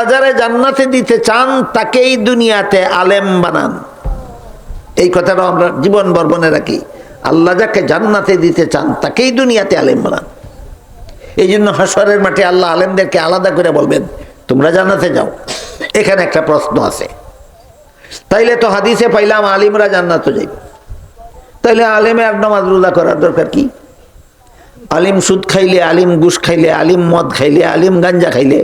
বাজারে জান্নাতে দিতে চান, তাকেই দুনিয়াতে আলেম বানান। এই কথাটা আমরা জীবন বর্বনে রাখি। আল্লাহ যাকে জান্নাতে দিতে চান, তাকেই দুনিয়াতে আলেম বানান। এই জন্য হাসরের মাঠে আল্লাহ আলেমদেরকে আলাদা করে বলবেন, তোমরা জান্নাতে যাও। এখানে একটা প্রশ্ন আছে। তাইলে তো হাদিসে পাইলাম, আলিমরা জান্নাতে যাইব। তাইলে আলেমে আর নামাজ রোজা করার দরকার কি? আলিম সুদ খাইলে আলিম গুস খাইলে আলিম মদ খাইলে, আলিম গাঞ্জা খাইলে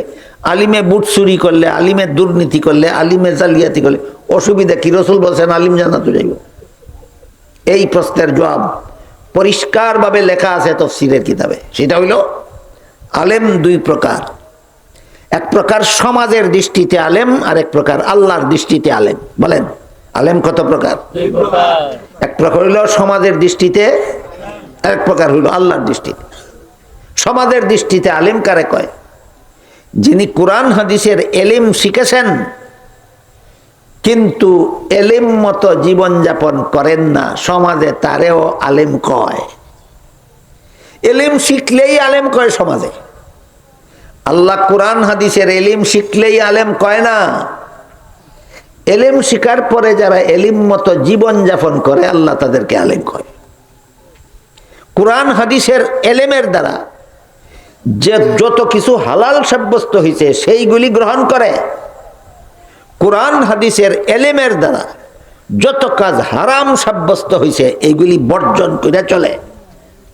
আলিমে বুট চুরি করলে আলিমে দুর্নীতি করলে আলিমে জালিয়াতি করলে অসুবিধা কি? রসুল বলছেন আলিম জানাতে যাইব। এই প্রশ্নের জবাব পরিষ্কারভাবে লেখা আছে তফসিরের কিতাবে। সেটা হইল আলেম দুই প্রকার। এক প্রকার সমাজের দৃষ্টিতে আলেম আর এক প্রকার আল্লাহর দৃষ্টিতে আলেম। বলেন আলেম কত প্রকার? এক প্রকার হইল সমাজের দৃষ্টিতে এক প্রকার হইল আল্লাহর দৃষ্টিতে। সমাজের দৃষ্টিতে আলেম কারে কয়? যিনি কোরআন হাদিসের এলিম শিখেছেন, কিন্তু এলিম মতো জীবনযাপন করেন না, সমাজে তারেও আলেম কয়। এলিম শিখলেই আলেম কয় সমাজে। আল্লাহ কোরআন হাদিসের এলিম শিখলেই আলেম কয় না। এলিম শিকার পরে যারা এলিম মতো জীবনযাপন করে, আল্লাহ তাদেরকে আলেম কয়। কোরআন হাদিসের এলেমের দ্বারা যে যত কিছু হালাল সাব্যস্ত হয়েছে সেইগুলি গ্রহণ করে। কোরআন, হাদিসের এলেমের দ্বারা যত কাজ হারাম সাব্যস্ত হয়েছে এইগুলি বর্জন করে চলে।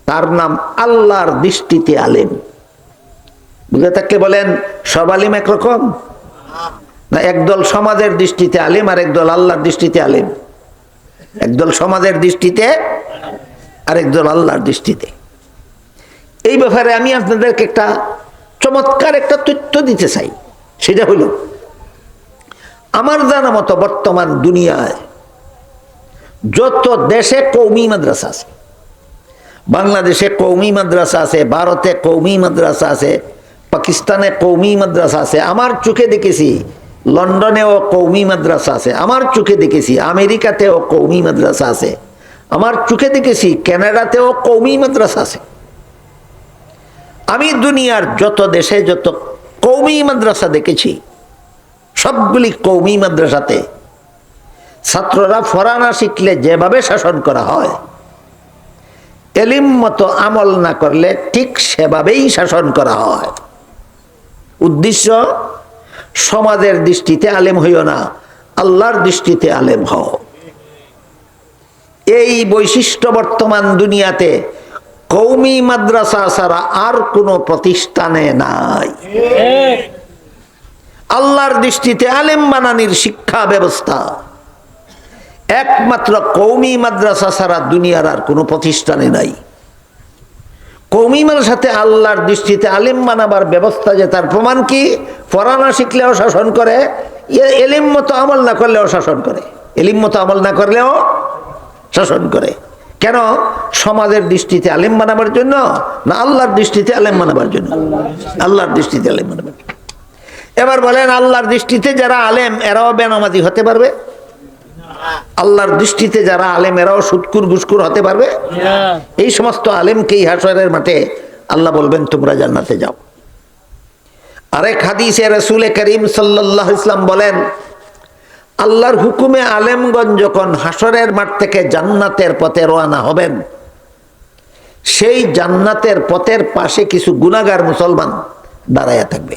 তার নাম আল্লাহর দৃষ্টিতে আলেম। বুঝে থাকলে বলেন, সব আলিম একরকম? না, একদল সমাজের দৃষ্টিতে আলিম আর একদল আল্লাহর দৃষ্টিতে আলিম। একদল সমাজের দৃষ্টিতে আর একদল আল্লাহর দৃষ্টিতে। এই ব্যাপারে আমি আপনাদেরকে একটা চমৎকার একটা তথ্য দিতে চাই। সেটা হলো, আমার জানা মতো বর্তমান দুনিয়ায় যত দেশে কৌমি মাদ্রাসা আছে, বাংলাদেশে কৌমি মাদ্রাসা আছে, ভারতে কৌমি মাদ্রাসা আছে, পাকিস্তানে কৌমি মাদ্রাসা আছে, আমার চোখে দেখেছি, লন্ডনেও কৌমি মাদ্রাসা আছে, আমার চোখে দেখেছি, আমেরিকাতেও কৌমি মাদ্রাসা আছে, আমার চোখে দেখেছি, কানাডাতেও কৌমি মাদ্রাসা আছে। আমি দুনিয়ার যত দেশে, যত কৌমি মাদ্রাসা দেখেছি, সবগুলি কৌমি মাদ্রাসাতে ছাত্ররা ফরানা শিখলে যেভাবে শাসন করা হয়, এলিম মতো আমল না করলে ঠিক সেভাবেই শাসন করা হয়। উদ্দেশ্য, সমাজের দৃষ্টিতে আলেম হইও না, আল্লাহর দৃষ্টিতে আলেম হও। এই বৈশিষ্ট্য বর্তমান দুনিয়াতে কৌমি মাদ্রাসা ছাড়া আর কোনো প্রতিষ্ঠানে নাই। আল্লাহর দৃষ্টিতে আলেম বানানির শিক্ষা ব্যবস্থা। একমাত্র কৌমি মাদ্রাসা ছাড়া দুনিয়ার আর কোনো প্রতিষ্ঠানে নাই। কৌমি সাথে আল্লাহর দৃষ্টিতে আলিম বানাবার ব্যবস্থা যে তার প্রমাণ কি? পড়ানা শিখলেও শাসন করে এলিম মতো আমল না করলেও শাসন করে। এলিম মতো আমল না করলেও শাসন করে। কেন? সমাজের দৃষ্টিতে আলিম বানাবার জন্য না আল্লাহর দৃষ্টিতে আলেম বানাবার জন্য? আল্লাহর দৃষ্টিতে আলেম বানাবার এবার বলেন, আল্লাহর দৃষ্টিতে যারা আলেম, এরাও বেনামাজি হতে পারবে? আল্লাহর দৃষ্টিতে যারা আলেম, এরাও সুৎকুর গুসকুর হতে পারবে? এই সমস্ত আলেমকেই হাসরের মাঠে আল্লাহ বলবেন, তোমরা জান্নাতে যাও। আরেক হাদিসে রসুল করিম সাল্লাহ ইসলাম বলেন আল্লাহর হুকুমে আলেমগঞ্জ যখন হাসরের মাঠ থেকে জান্নাতের পথে রওনা হবেন, সেই জান্নাতের পথের পাশে কিছু গুনাগার মুসলমান দাঁড়াইয়া থাকবে।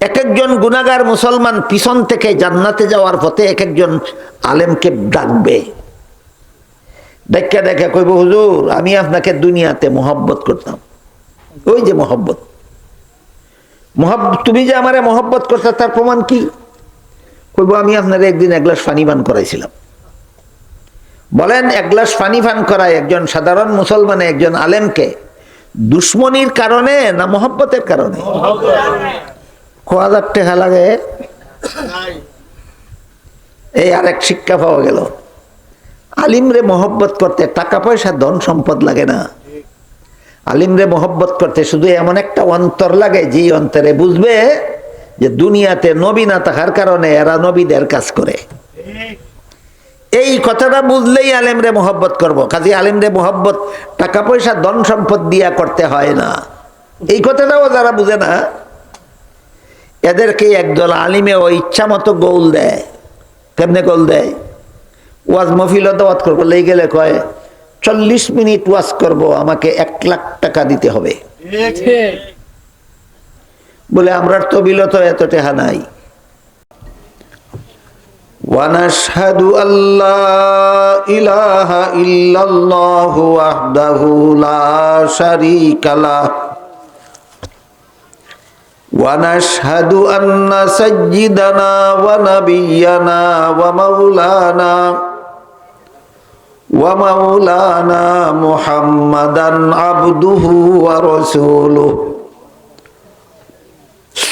এক একজন গুনাগার মুসলমান পিছন থেকে জান্নাতে যাওয়ার পথে এক একজন আলেমকে ডাকবে। দেখা দেখা কইব, হুজুর, আমি আপনাকে দুনিয়াতে মোহব্বত করতাম। ওই যে মোহব্বত। মহাব্বত তুমি যে আমারে মোহব্বত করতে তার প্রমাণ কি? কইব, আমি আপনার একদিন এক গ্লাস পানি পান করাইছিলাম। বলেন, এক গ্লাস পানি পান করায় একজন সাধারণ মুসলমানে একজন আলেমকে দুশ্মনির কারণে না মোহব্বতের কারণে? ক হাজার টাকা লাগে? এই আরেক শিক্ষা পাওয়া গেল। আলিমরে মহব্বত করতে টাকা পয়সা, ধন সম্পদ লাগে না। আলিমরে মহব্বত করতে শুধু এমন একটা অন্তর লাগে যে অন্তরে বুঝবে যে দুনিয়াতে নবী না থাকার কারণে এরা নবীদের কাজ করে। এই কথাটা বুঝলেই আলেমরে মহব্বত করব। কাজে আলেমরে মহব্বত টাকা পয়সা ধন সম্পদ দিয়া করতে হয় না। এই কথাটাও যারা বুঝে না, এদেরকে একদল আলিমে ও ইচ্ছা মতো গোল দেয়। কেমনে গোল দেয়? ওয়াজ মফিল দাওয়াত করব, লেগে গেলে কয়, চল্লিশ মিনিট ওয়াজ করব, আমাকে এক লাখ টাকা দিতে হবে। বলে আমরার তবিলত এত টেহা নাই ونشهد أن لا إله إلا الله وحده لا شريك له ونشهد أن سيدنا ونبينا ومولانا ومولانا محمدا عبده ورسوله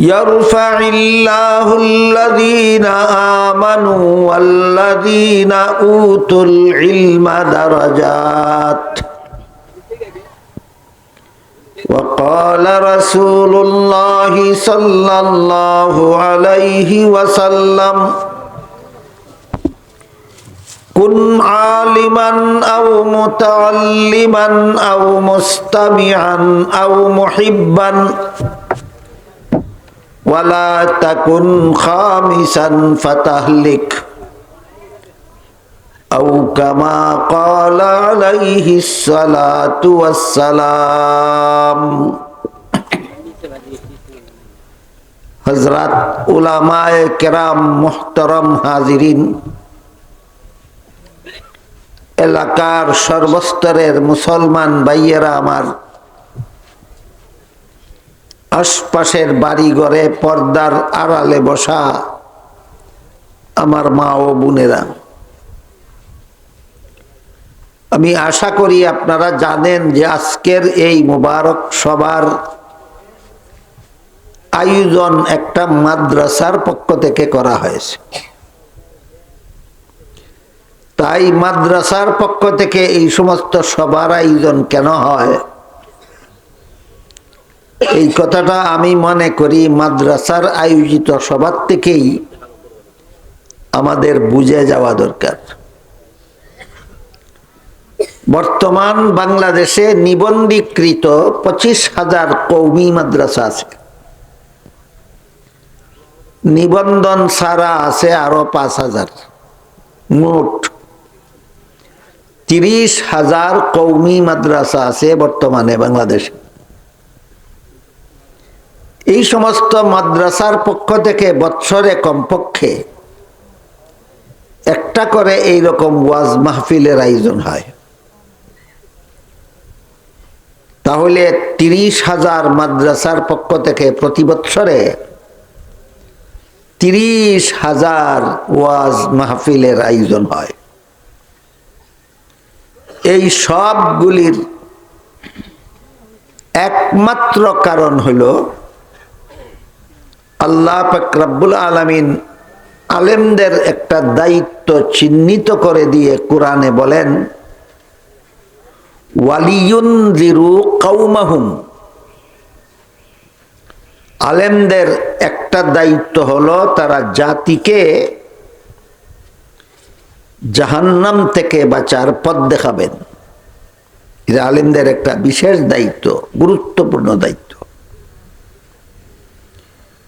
يرفع الله الذين آمنوا والذين أوتوا العلم درجات وقال رسول الله صلى الله عليه وسلم كن عالما أو متعلما أو مستمعا أو محبا ولا تكن خامسا فتهلك أو كما قال عليه الصلاة والسلام হজরত উলামায়ে কেরাম মোহতরম হাজিরিন এলাকার সর্বস্তরের মুসলমান ভাইয়েরা আমার আশপাশের বাড়ি ঘরে পর্দার আড়ালে বসা আমার মা ও বোনেরা। আমি আশা করি আপনারা জানেন যে আজকের এই মোবারক সবার আয়োজন একটা মাদ্রাসার পক্ষ থেকে করা হয়েছে। তাই মাদ্রাসার পক্ষ থেকে এই সমস্ত সবার আয়োজন কেন হয়? এই কথাটা আমি মনে করি মাদ্রাসার আয়োজিত সবার থেকেই আমাদের বুঝে যাওয়া দরকার। বর্তমান বাংলাদেশে নিবন্ধীকৃত পঁচিশ হাজার কৌমি মাদ্রাসা আছে। নিবন্ধন ছাড়া আছে আরও পাঁচ হাজার। মোট তিরিশ হাজার কৌমি মাদ্রাসা আছে বর্তমানে বাংলাদেশে। এই সমস্ত মাদ্রাসার পক্ষ থেকে বৎসরে কমপক্ষে একটা করে এই রকম ওয়াজ মাহফিলের আয়োজন হয়। তাহলে তিরিশ হাজার মাদ্রাসার পক্ষ থেকে প্রতি বৎসরে তিরিশ হাজার ওয়াজ মাহফিলের আয়োজন হয়। এই সবগুলির একমাত্র কারণ হইল আল্লাহ পাকরাবুল আলমিন আলেমদের একটা দায়িত্ব চিহ্নিত করে দিয়ে কোরআনে বলেন ওয়ালিউনজিরু কৌমাহুম আলেমদের একটা দায়িত্ব হলো তারা জাতিকে জাহান্নাম থেকে বাঁচার পথ দেখাবেন। এটা আলেমদের একটা বিশেষ দায়িত্ব, গুরুত্বপূর্ণ দায়িত্ব।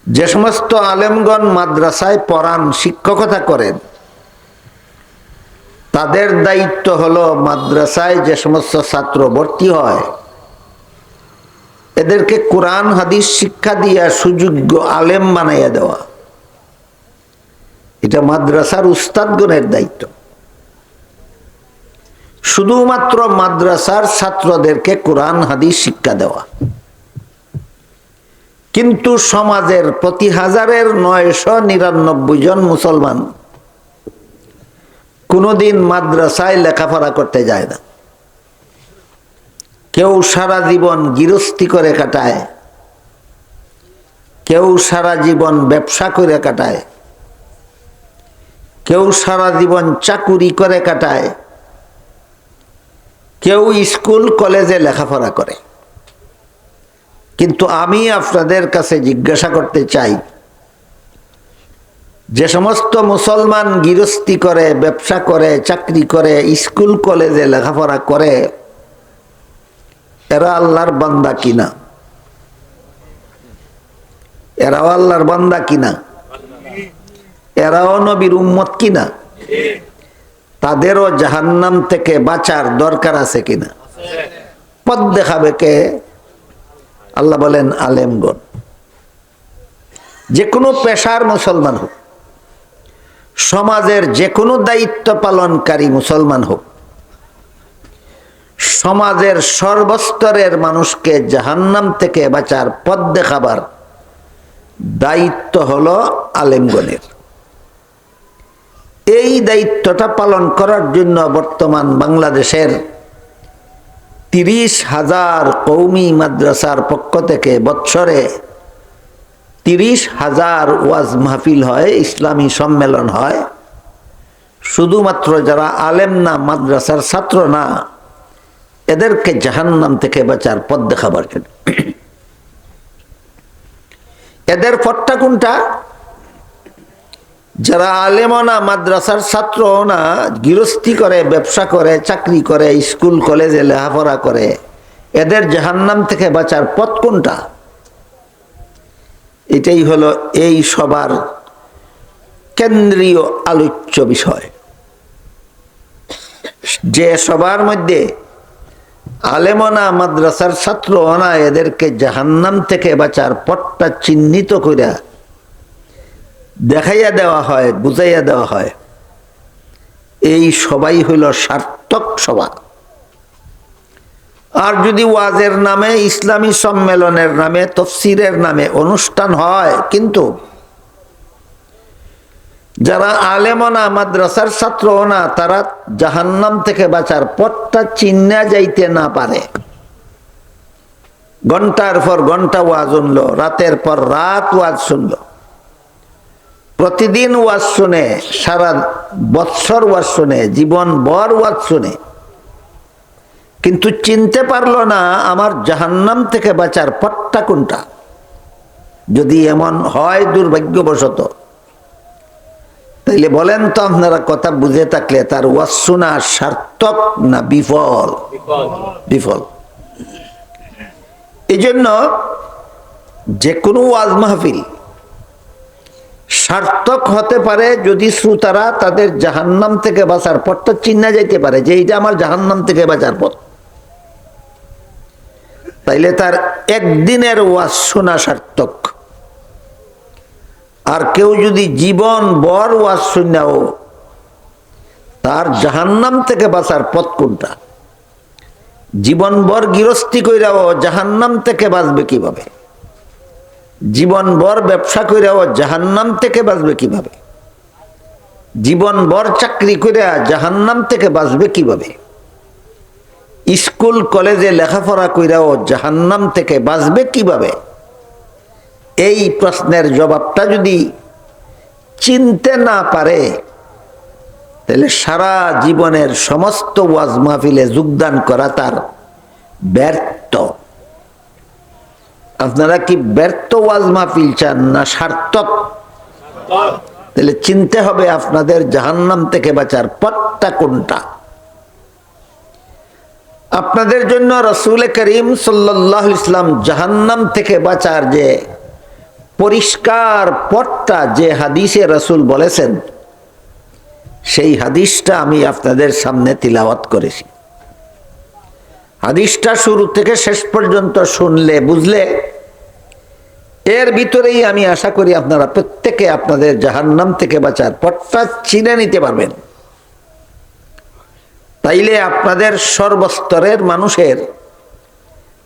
যে সমস্ত আলেমগণ মাদ্রাসায় পড়ান, শিক্ষকতা করেন, তাদের দায়িত্ব হলো মাদ্রাসায় যে সমস্ত ছাত্র ভর্তি হয়। এদেরকে কোরআন, হাদিস শিক্ষা দিয়া সুযোগ্য আলেম বানাইয়া দেওয়া। এটা মাদ্রাসার উস্তাদগণের দায়িত্ব। শুধুমাত্র মাদ্রাসার ছাত্রদেরকে কোরআন, হাদিস শিক্ষা দেওয়া। কিন্তু সমাজের প্রতি হাজারের নয়শো নিরানব্বই জন মুসলমান কোনোদিন মাদ্রাসায় লেখাপড়া করতে যায় না। কেউ সারা জীবন গৃহস্থী করে কাটায়, কেউ সারা জীবন ব্যবসা করে কাটায়, কেউ সারা জীবন চাকুরি করে কাটায়, কেউ স্কুল, কলেজে লেখাপড়া করে। কিন্তু আমি আপনাদের কাছে জিজ্ঞাসা করতে চাই, যে সমস্ত মুসলমান গৃহস্থী করে, ব্যবসা করে, চাকরি করে, স্কুল, কলেজে লেখাপড়া করে, এরা আল্লাহর বান্দা কিনা? এরাও আল্লাহর বান্দা কিনা? এরাও নবীর উম্মত কিনা? তাদেরও জাহান্নাম থেকে বাঁচার দরকার আছে কিনা? পথ দেখাবে কে? আল্লাহ বলেন, আলেমগণ যে কোনো পেশার মুসলমান হোক, সমাজের যে কোনো দায়িত্ব পালনকারী মুসলমান হোক, সমাজের সর্বস্তরের মানুষকে জাহান্নাম থেকে বাঁচার পথ দেখাবার দায়িত্ব হল আলেমগণের। এই দায়িত্বটা পালন করার জন্য বর্তমান বাংলাদেশের তিরিশ হাজার কৌমি মাদ্রাসার পক্ষ থেকে বৎসরে তিরিশ হাজার ওয়াজ মাহফিল হয়, ইসলামী সম্মেলন হয়। শুধুমাত্র যারা আলেম না, মাদ্রাসার ছাত্র না, এদেরকে জাহান্নাম থেকে বাঁচার পথ দেখাবার জন্য। এদের পথটা কোনটা? যারা আলেমও না, মাদ্রাসার ছাত্রও না, গৃহস্থী করে, ব্যবসা করে, চাকরি করে, স্কুল, কলেজে লেখাপড়া করে, এদের জাহান্নাম থেকে বাঁচার পথ কোনটা? এটাই হলো এই সবার কেন্দ্রীয় আলোচ্য বিষয়। যে সবার মধ্যে আলেমনা মাদ্রাসার ছাত্র না, এদেরকে জাহান্নাম থেকে বাঁচার পথটা চিহ্নিত করে দেখাইয়া দেওয়া হয়, বুঝাইয়া দেওয়া হয়। এই সবাই হইল সার্থক সভা আর যদি ওয়াজের নামে, ইসলামী সম্মেলনের নামে, তফসিরের নামে অনুষ্ঠান হয়, কিন্তু যারা আলেমনা, মাদ্রাসার ছাত্র না তারা জাহান্নাম থেকে বাঁচার পথটা চিন্না যাইতে না পারে। ঘণ্টার পর ঘণ্টা ওয়াজ শুনলো, রাতের পর রাত ওয়াজ শুনলো। প্রতিদিন ওয়াজ শুনে সারা বৎসর ওয়াজ শুনে জীবন বর ওয়াজ শুনে। কিন্তু চিনতে পারল না আমার জাহান্নাম থেকে বাঁচার পথটা কোনটা? যদি এমন হয় দুর্ভাগ্যবশত। তাইলে বলেন তো আপনারা কথা বুঝে থাকলে তার ওয়াজ শোনা সার্থক না বিফল? বিফল। এই জন্য যে কোনো ওয়াজ মাহফিল সার্থক হতে পারে যদি শ্রোতারা তাদের জাহান্নাম থেকে বাঁচার পথটা চিন্না যাইতে পারে যে এইটা আমার জাহান্নাম থেকে বাঁচার পথ। তাইলে তার একদিনের ওয়াজ শোনা সার্থক। আর কেউ যদি জীবন বর ওয়াজ শুনাও তার জাহান্নাম থেকে বাঁচার পথ কোনটা? জীবন বর গৃহস্থী কইরাও জাহান্নাম থেকে বাঁচবে কীভাবে? জীবন বর ব্যবসা কইরাও জাহান্নাম থেকে বাঁচবে কীভাবে? জীবন বর চাকরি কইরা জাহান্নাম থেকে বাঁচবে কীভাবে? স্কুল, কলেজে লেখাপড়া কইরাও জাহান্নাম থেকে বাঁচবে কীভাবে? এই প্রশ্নের জবাবটা যদি চিনতে না পারে, তাহলে সারা জীবনের সমস্ত ওয়াজ মাহফিলে যোগদান করা তার ব্যর্থ আপনারা কি ব্যর্থ ওয়াজ মাহফিল চান না সার্থক? তাহলে চিনতে হবে আপনাদের জাহান্নাম থেকে বাঁচার পথটা কোনটা। আপনাদের জন্য রসুল করিম সাল্লাহ ইসলাম জাহান্নাম থেকে বাঁচার যে পরিষ্কার পথটা যে হাদিসে রসুল বলেছেন, সেই হাদিসটা আমি আপনাদের সামনে তিলাওয়াত করেছি। হাদিসটা শুরু থেকে শেষ পর্যন্ত শুনলে, বুঝলে এর ভিতরেই আমি আশা করি আপনারা প্রত্যেকে আপনাদের জাহান্নাম থেকে বাঁচার পথটা চিনে নিতে পারবেন। তাইলে আপনাদের সর্বস্তরের মানুষের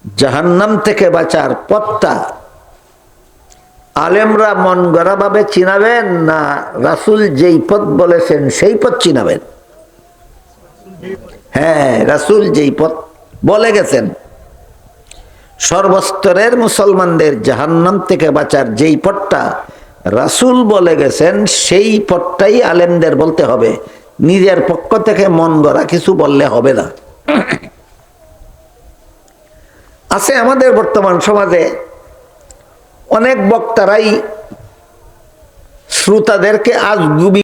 জাহান্নাম থেকে বাঁচার পথটা আলেমরা মন গড়াভাবে চিনাবেন না রাসুল যেই পথ বলেছেন সেই পথ চিনাবেন? হ্যাঁ রাসুল যেই পথ বলে গেছেন। সর্বস্তরের মুসলমানদের জাহান্নাম থেকে বাঁচার যেই পথটা রাসূল বলে গেছেন, সেই পথটাই আলেমদের বলতে হবে। নিজের পক্ষ থেকে মন গড়া কিছু বললে হবে না। আছে আমাদের বর্তমান সমাজে অনেক বক্তারাই শ্রোতাদেরকে আজ গুবি